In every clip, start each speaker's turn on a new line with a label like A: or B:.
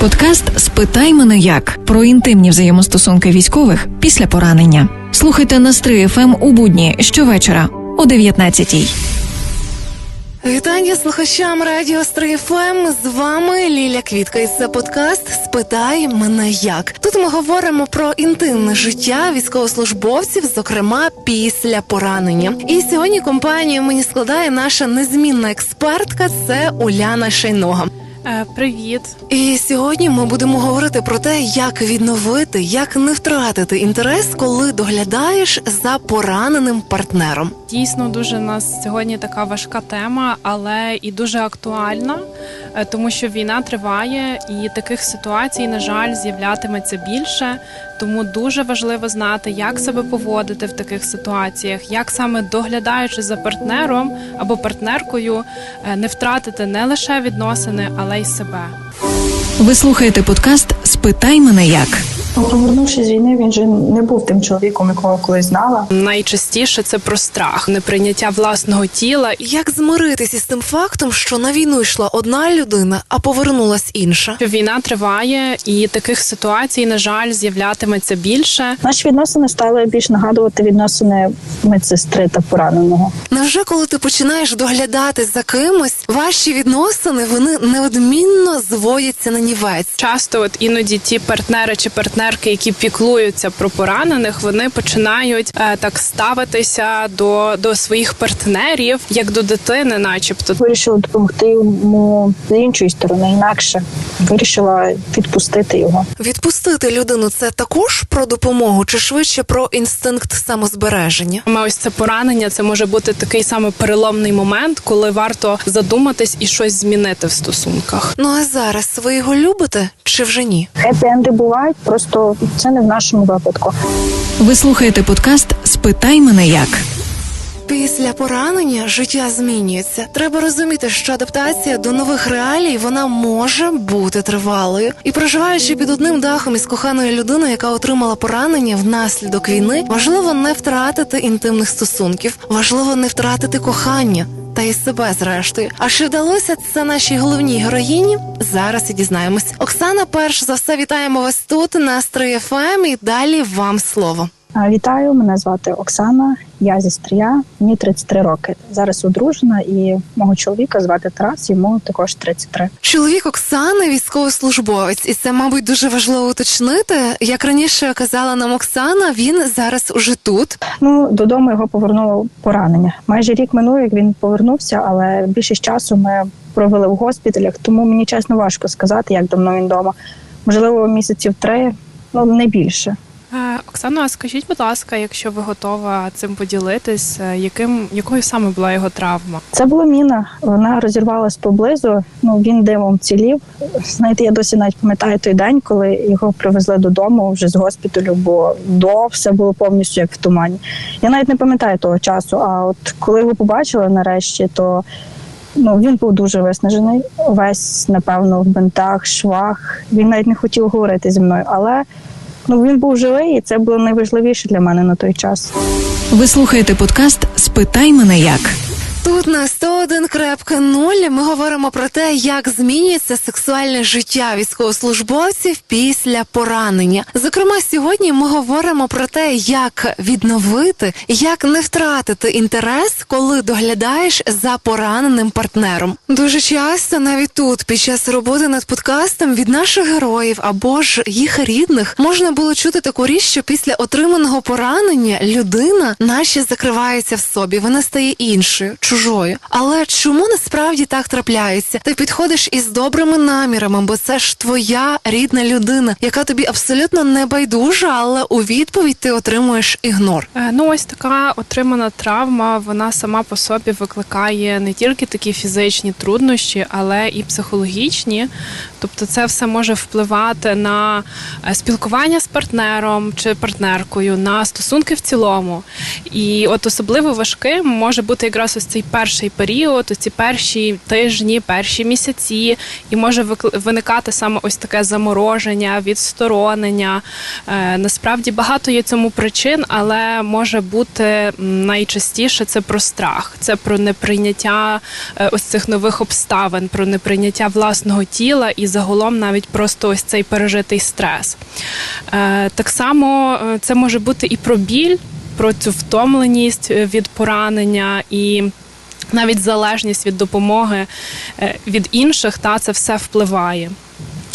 A: Подкаст Спитай мене як про інтимні взаємостосунки військових після поранення. Слухайте на Стрий ФМ у будні щовечора о 19-й.
B: Вітання слухачам радіо Стрий ФМ. З вами Ліля Квітка. І це подкаст Спитай мене як. Тут ми говоримо про інтимне життя військовослужбовців, зокрема після поранення. І сьогодні компанію мені складає наша незмінна експертка. Це Уляна Шайнога.
C: Е, Привіт.
B: І сьогодні ми будемо говорити про те, як відновити, як не втратити інтерес, коли доглядаєш за пораненим партнером.
C: Дійсно, дуже у нас сьогодні така важка тема, але і дуже актуальна, тому що війна триває, і таких ситуацій, на жаль, з'являтиметься більше. Тому дуже важливо знати, як себе поводити в таких ситуаціях, як саме доглядаючи за партнером або партнеркою, е, не втратити не лише відносини, але й себе.
A: Ви слухаєте подкаст Спитай мене як.
D: Ну, Повернувшись з війни, він же не був тим чоловіком, якого колись знала.
C: Найчастіше це про страх, неприйняття власного тіла
B: Як змиритися з тим фактом, що на війну йшла одна людина, а повернулась інша?
C: війна триває, і таких ситуацій, на жаль, з'являтиметься більше.
D: Наші відносини стали більш нагадувати відносини медсестри та пораненого.
B: Невже коли ти починаєш доглядати за кимось, ваші відносини вони неодмінно зводяться на нівець?
C: Часто, от іноді ті партнери чи партнерки, які піклуються про поранених, вони починають е, так ставитися до, до своїх партнерів як до дитини, начебто.
D: Вирішила допомогти йому з іншої сторони, інакше вирішила відпустити його.
B: Відпустити людину це також про допомогу, чи швидше про інстинкт самозбереження?
C: Саме ось це поранення, це може бути такий саме переломний момент, коли варто задуматись і щось змінити в стосунках.
B: Ну а зараз ви його любите чи вже ні?
D: Хеппі-енди бувають, просто це не в нашому випадку.
A: Ви слухаєте подкаст Спитай мене як.
B: Після поранення життя змінюється. Треба розуміти, що адаптація до нових реалій вона може бути тривалою. І проживаючи під одним дахом із коханою людиною, яка отримала поранення внаслідок війни, важливо не втратити інтимних стосунків, важливо не втратити кохання. Та й себе зрештою. А чи вдалося це нашій головній героїні? Зараз і дізнаємось. Оксана, перш за все, вітаємо вас тут на 3FM і далі вам слово.
D: Вітаю, мене звати Оксана. Я зі Стрия, мені 33 роки. Зараз одружена, і мого чоловіка звати Тарас, йому також 33.
B: Чоловік Оксани військовослужбовець, і це, мабуть, дуже важливо уточнити. Як раніше казала нам Оксана, він зараз уже тут.
D: Ну, додому його повернуло поранення. Майже рік минув, як він повернувся, але більшість часу ми провели в госпіталях, тому мені чесно важко сказати, як давно він вдома. Можливо, місяців три, ну не більше.
C: Е, Оксано, а скажіть, будь ласка, якщо ви готова цим поділитись, е, яким якою саме була його травма?
D: Це була міна. Вона розірвалась поблизу. Ну він димом цілів. Знаєте, я досі навіть пам'ятаю той день, коли його привезли додому вже з госпіталю, бо до все було повністю як в тумані. Я навіть не пам'ятаю того часу. А от коли його побачили нарешті, то ну він був дуже виснажений. Весь, напевно, в бинтах, швах. Він навіть не хотів говорити зі мною, але ну він був живий, і це було найважливіше для мене на той час.
A: Ви слухаєте подкаст Спитай мене як.
B: Тут на 101 крапка нуль ми говоримо про те, як змінюється сексуальне життя військовослужбовців після поранення. Зокрема, сьогодні ми говоримо про те, як відновити, як не втратити інтерес, коли доглядаєш за пораненим партнером. Дуже часто навіть тут, під час роботи над подкастом, від наших героїв або ж їх рідних можна було чути таку річ, що після отриманого поранення людина наче закривається в собі, вона стає іншою, чужою. Але чому насправді так трапляється? Ти підходиш із добрими намірами, бо це ж твоя рідна людина, яка тобі абсолютно не байдужа, але у відповідь ти отримуєш ігнор.
C: Е, Ну, ось така отримана травма, вона сама по собі викликає не тільки такі фізичні труднощі, але і психологічні. Тобто, це все може впливати на е, спілкування з партнером чи партнеркою, на стосунки в цілому. І от особливо важким може бути якраз ось цей оцей перший період, оці перші тижні, перші місяці, і може виникати саме ось таке замороження, відсторонення. Е, насправді багато є цьому причин, але може бути найчастіше це про страх, це про неприйняття е, ось цих нових обставин, про неприйняття власного тіла і загалом навіть просто ось цей пережитий стрес. Е, так само це може бути і про біль, про цю втомленість від поранення і. Навіть залежність від допомоги е, від інших, та це все впливає.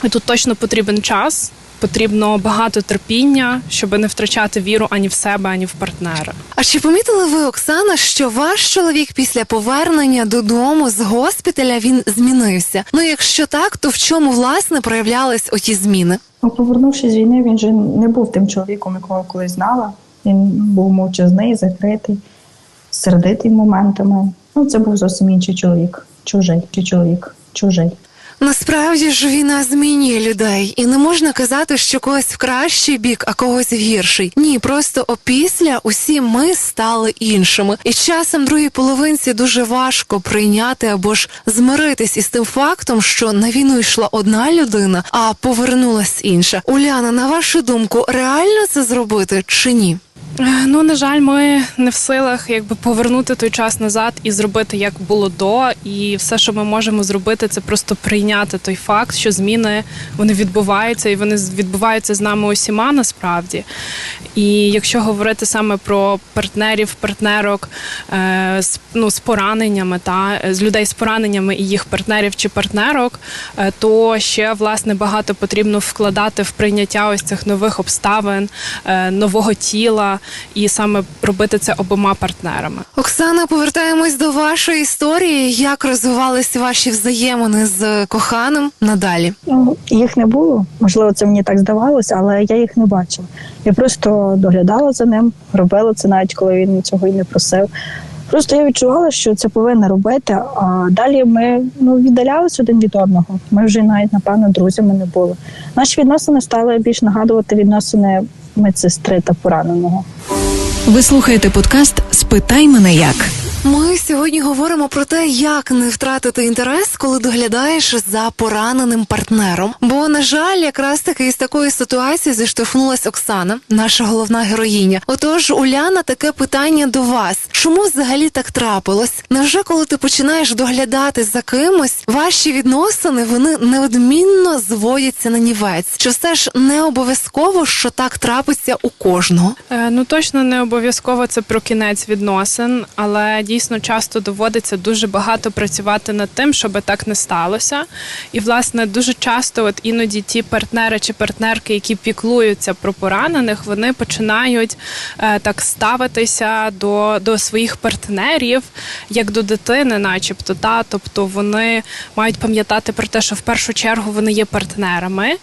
C: І тут точно потрібен час, потрібно багато терпіння, щоб не втрачати віру ані в себе, ані в партнера.
B: А чи помітили ви, Оксана, що ваш чоловік після повернення додому з госпіталя він змінився? Ну, якщо так, то в чому власне проявлялись оті зміни?
D: Ну, повернувшись з війни, він же не був тим чоловіком, якого колись знала. Він був мовчазний, закритий, сердитий моментами. Ну, це був зовсім інший чоловік. Чужий, чи чоловік, чужий.
B: Насправді ж війна змінює людей, і не можна казати, що когось в кращий бік, а когось в гірший. Ні, просто опісля усі ми стали іншими. І часом другій половинці дуже важко прийняти або ж змиритись із тим фактом, що на війну йшла одна людина, а повернулась інша. Уляна, на вашу думку, реально це зробити чи ні?
C: Е, Ну, на жаль, ми не в силах якби повернути той час назад і зробити як було до. І все, що ми можемо зробити, це просто прийняти той факт, що зміни вони відбуваються, і вони відбуваються з нами усіма насправді. І якщо говорити саме про партнерів, партнерок е, з, ну, з пораненнями, та з людей з пораненнями і їх партнерів чи партнерок, е, то ще власне багато потрібно вкладати в прийняття ось цих нових обставин, е, нового тіла, і саме робити це обома партнерами.
B: Оксана, повертаємось до вашої історії. Як розвивались ваші взаємини з коханим надалі?
D: Ну, їх не було. Можливо, це мені так здавалося, але я їх не бачила. Я просто доглядала за ним, робила це навіть коли він цього і не просив. Просто я відчувала, що це повинна робити. А далі ми ну віддалялися один від одного. Ми вже навіть напевно друзями не були. Наші відносини стали більш нагадувати відносини медсестри та пораненого.
A: Ви слухаєте подкаст Спитай мене як.
B: Ми сьогодні говоримо про те, як не втратити інтерес, коли доглядаєш за пораненим партнером. Бо, на жаль, якраз таки із такої ситуації зіштовхнулась Оксана, наша головна героїня. Отож, Уляна, таке питання до вас: чому взагалі так трапилось? Невже коли ти починаєш доглядати за кимось, ваші відносини вони неодмінно зводяться на нівець? Чи все ж не обов'язково, що так трапиться у кожного?
C: Е, Ну точно не обов'язково це про кінець відносин, але дійсно часто доводиться дуже багато працювати над тим, щоб так не сталося. І власне дуже часто, от іноді ті партнери чи партнерки, які піклуються про поранених, вони починають е, так ставитися до, до своїх партнерів як до дитини, начебто, та тобто вони мають пам'ятати про те, що в першу чергу вони є партнерами,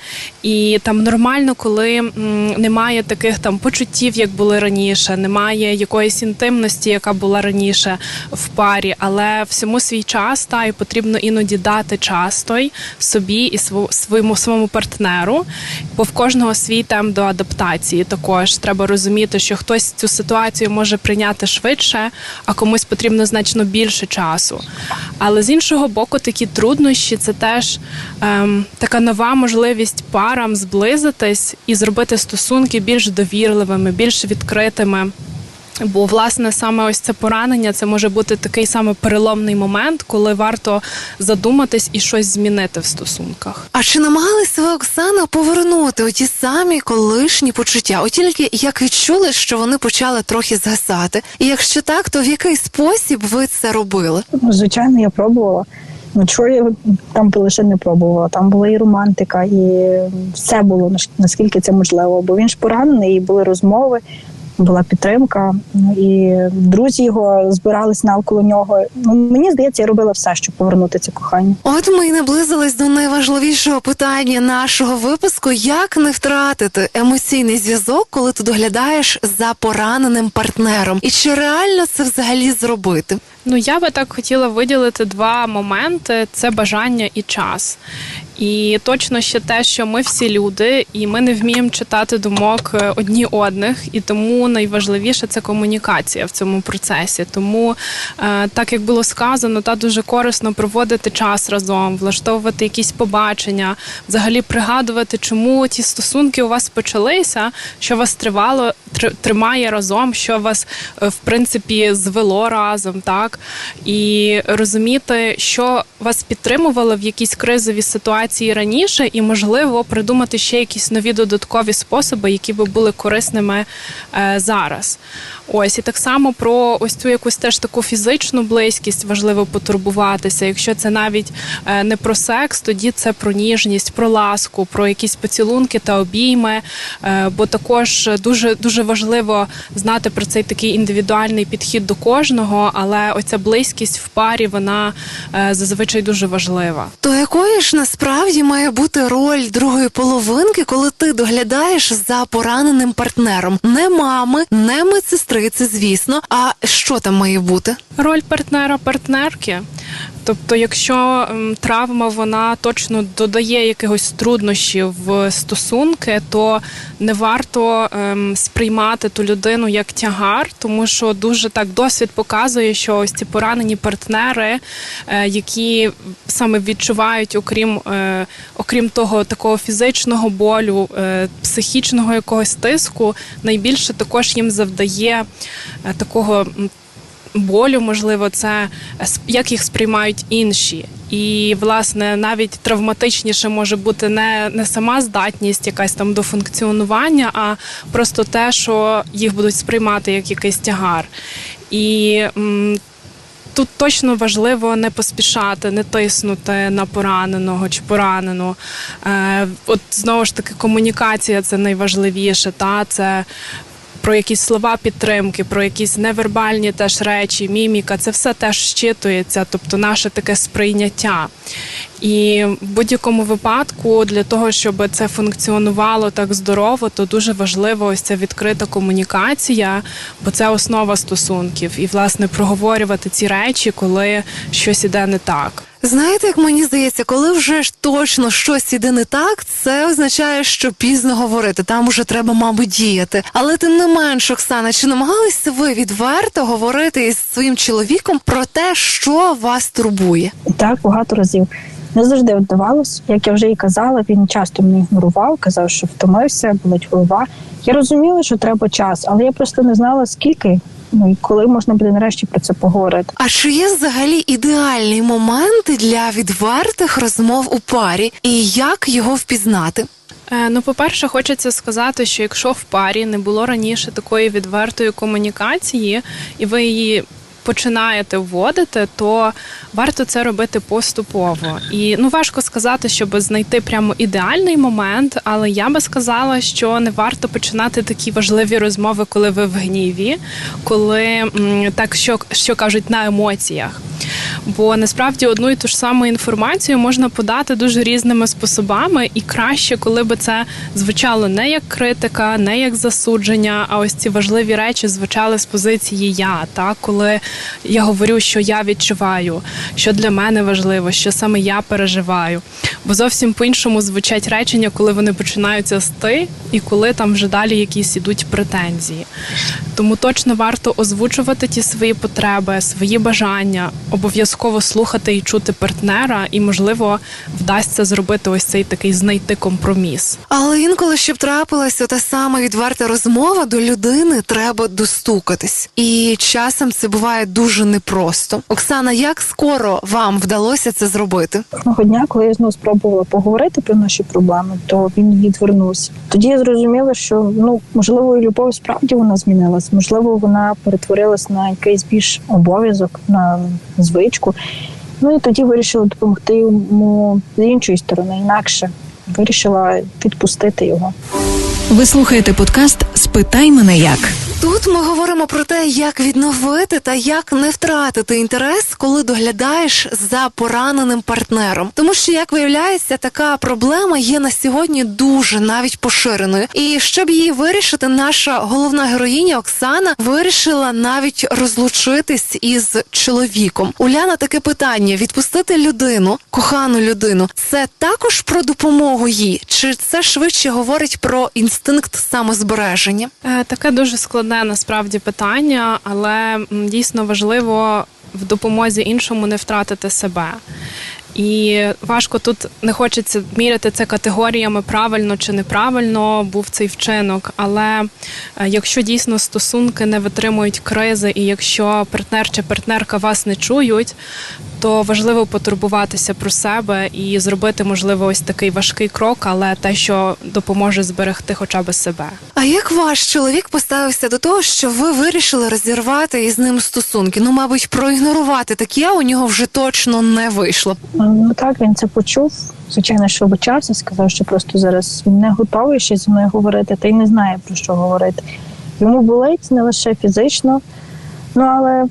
C: і там нормально, коли м, немає таких там почуттів, як були раніше, немає якоїсь інтимності, яка була раніше в парі, але всьому свій час та і потрібно іноді дати час той собі і своєму своєму партнеру, бо в кожного свій темп до адаптації. Також треба розуміти, що хтось цю ситуацію може прийняти швидше, а комусь потрібно значно більше часу. Але з іншого боку, такі труднощі це теж ем, така нова можливість парам зблизитись і зробити стосунки більш довірливими, більш відкритими. Бо власне саме ось це поранення це може бути такий саме переломний момент, коли варто задуматись і щось змінити в стосунках.
B: А чи намагались ви, Оксана, повернути оті самі колишні почуття? От тільки як відчули, що вони почали трохи згасати? І якщо так, то в який спосіб ви це робили?
D: Ну, звичайно, я пробувала. Ну, чого я там лише не пробувала. Там була і романтика, і все було наскільки це можливо. Бо він ж поранений, і були розмови, була підтримка, ну, і друзі його збирались навколо нього. Ну, мені здається, я робила все, щоб повернути це кохання.
B: От ми й наблизились до найважливішого питання нашого випуску: як не втратити емоційний зв'язок, коли ти доглядаєш за пораненим партнером? І чи реально це взагалі зробити?
C: Ну я би так хотіла виділити два моменти: це бажання і час. І точно ще те, що ми всі люди, і ми не вміємо читати думок е, одні одних, і тому найважливіше це комунікація в цьому процесі. Тому, е, так як було сказано, та дуже корисно проводити час разом, влаштовувати якісь побачення, взагалі пригадувати, чому ті стосунки у вас почалися, що вас тривало, тр- тримає разом, що вас е, в принципі звело разом, так і розуміти, що вас підтримувало в якійсь кризовій ситуації раніше, і можливо придумати ще якісь нові додаткові способи, які би були корисними е, зараз. Ось і так само про ось цю якусь теж таку фізичну близькість важливо потурбуватися. Якщо це навіть е, не про секс, тоді це про ніжність, про ласку, про якісь поцілунки та обійми. Е, Бо також дуже дуже важливо знати про цей такий індивідуальний підхід до кожного, але оця близькість в парі вона зазвичай дуже важлива.
B: То якою ж насправді має бути роль другої половинки, коли ти доглядаєш за пораненим партнером? Не мами, не медсестриці, звісно. А що там має бути?
C: Роль партнера партнерки. Тобто, якщо ем, травма вона точно додає якихось труднощів в стосунки, то не варто ем, сприймати ту людину як тягар, тому що дуже так досвід показує, що ось ці поранені партнери, е, які саме відчувають, окрім, е, окрім того такого фізичного болю, е, психічного якогось тиску, найбільше також їм завдає е, такого. Болю, можливо, це е, як їх сприймають інші. І, власне, навіть травматичніше може бути не, не сама здатність якась там до функціонування, а просто те, що їх будуть сприймати як якийсь тягар. І м, тут точно важливо не поспішати, не тиснути на пораненого чи поранену. Е, от знову ж таки, комунікація це найважливіше. Та це про якісь слова підтримки, про якісь невербальні теж речі, міміка, це все теж щитується, тобто наше таке сприйняття. І в будь-якому випадку для того, щоб це функціонувало так здорово, то дуже важливо ось ця відкрита комунікація, бо це основа стосунків. І власне проговорювати ці речі, коли щось іде не так.
B: Знаєте, як мені здається, коли вже ж точно щось іде не так, це означає, що пізно говорити. Там уже треба, мабуть, діяти. Але тим не менш, Оксана, чи намагалися ви відверто говорити із своїм чоловіком про те, що вас турбує?
D: Так, багато разів. Не завжди вдавалось. Як я вже і казала, він часто мене ігнорував, казав, що втомився, болить голова. Я розуміла, що треба час, але я просто не знала, скільки ну і коли можна буде нарешті про це поговорити.
B: А чи є взагалі ідеальні моменти для відвертих розмов у парі, і як його впізнати?
C: Е, Ну, по-перше, хочеться сказати, що якщо в парі не було раніше такої відвертої комунікації, і ви її починаєте вводити, то варто це робити поступово. І ну важко сказати, щоб знайти прямо ідеальний момент, але я би сказала, що не варто починати такі важливі розмови, коли ви в гніві, коли так що, що кажуть на емоціях. Бо насправді одну і ту ж саму інформацію можна подати дуже різними способами, і краще, коли би це звучало не як критика, не як засудження, а ось ці важливі речі звучали з позиції я, так коли я говорю, що я відчуваю, що для мене важливо, що саме я переживаю. Бо зовсім по-іншому звучать речення, коли вони починаються з ти, і коли там вже далі якісь ідуть претензії. Тому точно варто озвучувати ті свої потреби, свої бажання, обов'язково слухати і чути партнера, і можливо вдасться зробити ось цей такий знайти компроміс.
B: Але інколи, щоб трапилася та сама відверта розмова, до людини треба достукатись. І часом це буває дуже непросто. Оксана, як скоро вам вдалося це зробити?
D: Одного дня, коли я знову спробувала поговорити про наші проблеми, то він відвернувся. Тоді я зрозуміла, що ну можливо, і любов справді вона змінилась, можливо, вона перетворилась на якийсь більш обов'язок, на звичку. Ну і тоді вирішила допомогти йому з іншої сторони, інакше вирішила відпустити його.
A: Ви слухаєте подкаст Спитай мене як.
B: Тут ми говоримо про те, як відновити та як не втратити інтерес, коли доглядаєш за пораненим партнером. Тому що, як виявляється, така проблема є на сьогодні дуже навіть поширеною. І щоб її вирішити, наша головна героїня Оксана вирішила навіть розлучитись із чоловіком. Уляна, таке питання: відпустити людину, кохану людину, це також про допомогу їй, чи це швидше говорить про інстинкт самозбереження?
C: Е, Таке дуже складне насправді питання, але дійсно важливо в допомозі іншому не втратити себе. І важко тут не хочеться міряти це категоріями правильно чи неправильно був цей вчинок. Але е, якщо дійсно стосунки не витримують кризи, і якщо партнер чи партнерка вас не чують, то важливо потурбуватися про себе і зробити, можливо, ось такий важкий крок, але те, що допоможе зберегти хоча б себе.
B: А як ваш чоловік поставився до того, що ви вирішили розірвати із ним стосунки? Ну, мабуть, проігнорувати таке у нього вже точно не вийшло.
D: Ну так, він це почув. Звичайно, що вибачався, сказав, що просто зараз він не готовий ще зі мною говорити, та й не знає про що говорити. Йому болить не лише фізично, ну але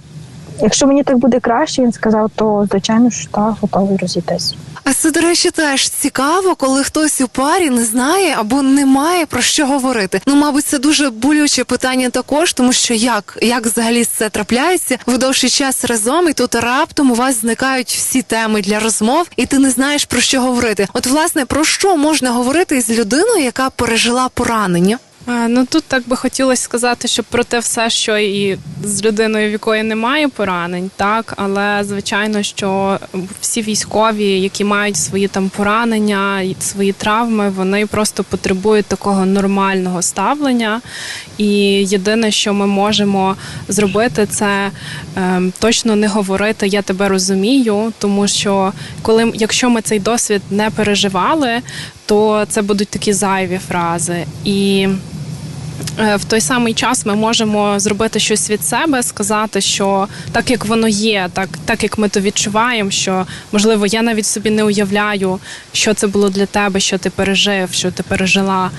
D: якщо мені так буде краще, він сказав, то звичайно що так, готовий розійтись.
B: А це, до речі, теж цікаво, коли хтось у парі не знає або не має про що говорити. Ну, мабуть, це дуже болюче питання також, тому що як, як взагалі це трапляється? Ви довший час разом, і тут раптом у вас зникають всі теми для розмов, і ти не знаєш про що говорити. От, власне, про що можна говорити з людиною, яка пережила поранення?
C: Ну тут так би хотілося сказати, що про те все, що і з людиною, в якої немає поранень, так але звичайно, що всі військові, які мають свої там поранення, і свої травми, вони просто потребують такого нормального ставлення. І єдине, що ми можемо зробити, це е, точно не говорити Я тебе розумію, тому що коли якщо ми цей досвід не переживали, то це будуть такі зайві фрази і. Е, В той самий час ми можемо зробити щось від себе, сказати, що так як воно є, так, так як ми то відчуваємо, що можливо я навіть собі не уявляю, що це було для тебе, що ти пережив, що ти пережила.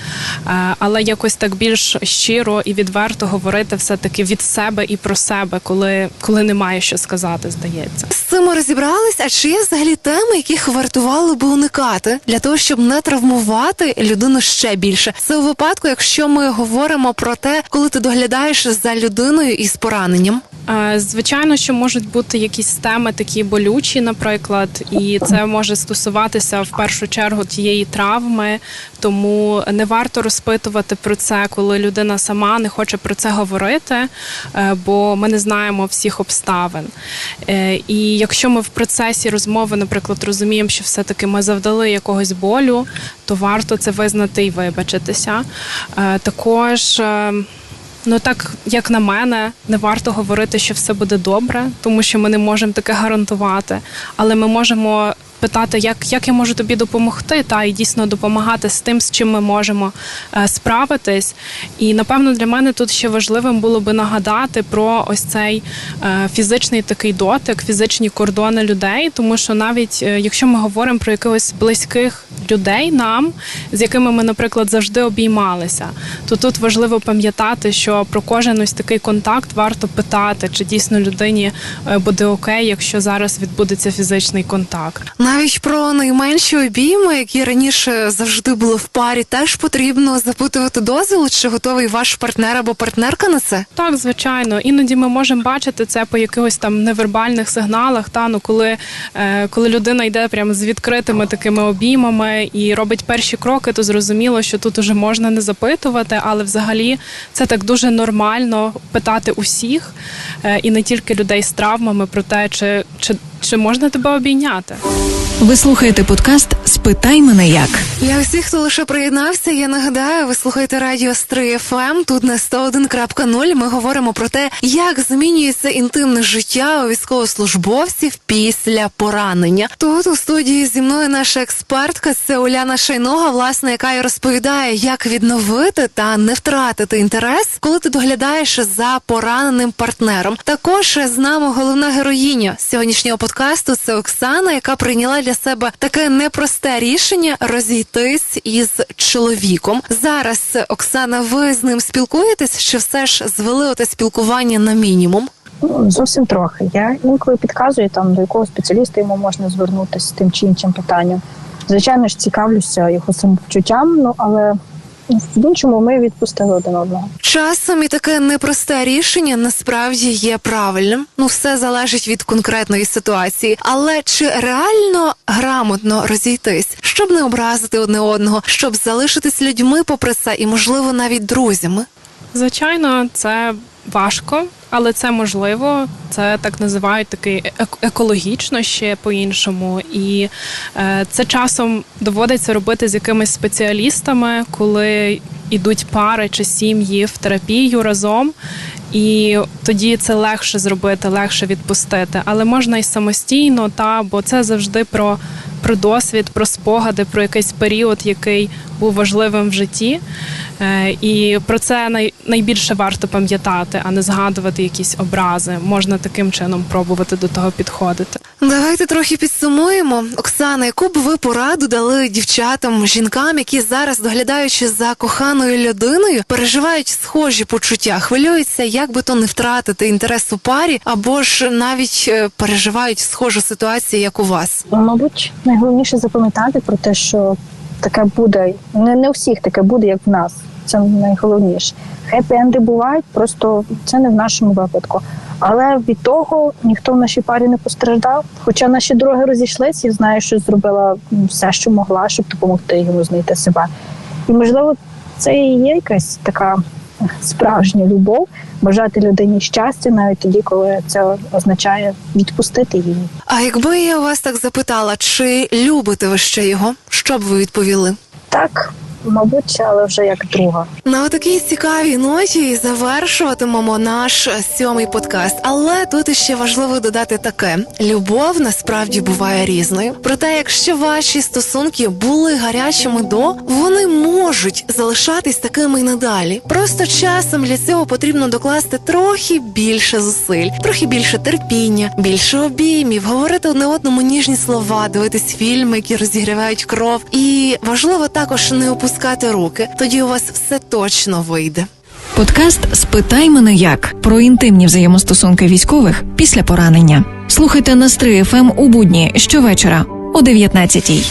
C: Е, Але якось так більш щиро і відверто говорити все-таки від себе і про себе, коли, коли немає що сказати, здається.
B: З цим ми розібрались, а чи є взагалі теми, яких вартувало би уникати для того, щоб не травмувати людину ще більше? Це у випадку, якщо ми говоримо про те, коли ти доглядаєш за людиною із пораненням.
C: Е, Звичайно, що можуть бути якісь теми такі болючі, наприклад, і це може стосуватися в першу чергу тієї травми, тому не варто розпитувати про це, коли людина сама не хоче про це говорити, е, бо ми не знаємо всіх обставин. Е, І якщо ми в процесі розмови, наприклад, розуміємо, що все-таки ми завдали якогось болю, то варто це визнати і вибачитися. Е, Також. е, Ну так, як на мене, не варто говорити, що все буде добре, тому що ми не можемо таке гарантувати. Але ми можемо питати, як, як я можу тобі допомогти, та і дійсно допомагати з тим, з чим ми можемо е, справитись. І напевно для мене тут ще важливим було би нагадати про ось цей е, фізичний такий дотик, фізичні кордони людей, тому що навіть е, якщо ми говоримо про якихось близьких людей нам, з якими ми, наприклад, завжди обіймалися, то тут важливо пам'ятати, що про кожен ось такий контакт варто питати, чи дійсно людині буде окей, якщо зараз відбудеться фізичний контакт.
B: Навіть про найменші обійми, які раніше завжди були в парі, теж потрібно запитувати дозвіл, чи готовий ваш партнер або партнерка на це.
C: Так, звичайно, іноді ми можемо бачити це по якихось там невербальних сигналах. Та ну коли, е, коли людина йде прямо з відкритими такими обіймами і робить перші кроки, то зрозуміло, що тут уже можна не запитувати, але взагалі це так дуже нормально питати усіх е, і не тільки людей з травмами про те, чи, чи, чи можна тебе обійняти.
A: Ви слухаєте подкаст Спитай мене як.
B: Для усіх, хто лише приєднався, я нагадаю, ви слухаєте радіо Стрий ФМ. Тут на 101.0 ми говоримо про те, як змінюється інтимне життя у військовослужбовців після поранення. Тут у студії зі мною наша експертка це Уляна Шайнога, власне, яка і розповідає, як відновити та не втратити інтерес, коли ти доглядаєш за пораненим партнером. Також з нами головна героїня сьогоднішнього подкасту це Оксана, яка прийняла для себе таке непросте рішення розійтись із чоловіком. Зараз Оксана, ви з ним спілкуєтесь, чи все ж звели оте спілкування на мінімум?
D: Зовсім трохи. Я інколи підказую там до якого спеціаліста йому можна звернутися з тим чи іншим питанням. Звичайно ж, цікавлюся його самопочуттям, ну але в іншому ми відпустили один одного.
B: Часом і таке непросте рішення насправді є правильним. Ну, все залежить від конкретної ситуації. Але чи реально грамотно розійтись, щоб не образити одне одного, щоб залишитись людьми попри це, і можливо навіть друзями?
C: Звичайно, це важко, але це можливо. Це так називають такий екологічно ще по-іншому. І е, це часом доводиться робити з якимись спеціалістами, коли йдуть пари чи сім'ї в терапію разом. І тоді це легше зробити, легше відпустити. Але можна і самостійно, та бо це завжди про, про досвід, про спогади, про якийсь період, який був важливим в житті. Е, І про це найбільше варто пам'ятати, а не згадувати якісь образи. Можна таким чином пробувати до того підходити.
B: Давайте трохи підсумуємо. Оксана, яку б ви пораду дали дівчатам, жінкам, які зараз, доглядаючи за коханою людиною, переживають схожі почуття, хвилюються, як би то не втратити інтерес у парі, або ж навіть е, переживають схожу ситуацію, як у вас.
D: Ну, Мабуть, найголовніше запам'ятати про те, що таке буде. Не, не у всіх таке буде, як в нас. Це найголовніше. Хеппі-енди бувають, просто це не в нашому випадку. Але від того ніхто в нашій парі не постраждав. Хоча наші дороги розійшлися, я знаю, що зробила все, що могла, щоб допомогти йому знайти себе. І можливо, це і є якась така справжня любов, бажати людині щастя, навіть тоді, коли це означає відпустити її.
B: А якби я вас так запитала, чи любите ви ще його, що б ви відповіли?
D: Так, мабуть, але вже як друга.
B: На такій цікавій ноті і завершуватимемо наш сьомий подкаст. Але тут іще важливо додати таке: любов насправді буває різною. Проте, якщо ваші стосунки були гарячими до, вони можуть залишатись такими й надалі. Просто часом для цього потрібно докласти трохи більше зусиль, трохи більше терпіння, більше обіймів, говорити одне одному ніжні слова, дивитись фільми, які розігрівають кров. І важливо також не опускати руки. Тоді у вас все точно вийде.
A: Подкаст Спитай мене як про інтимні взаємостосунки військових після поранення. Слухайте на Стрий ФМ у будні щовечора о 19-й.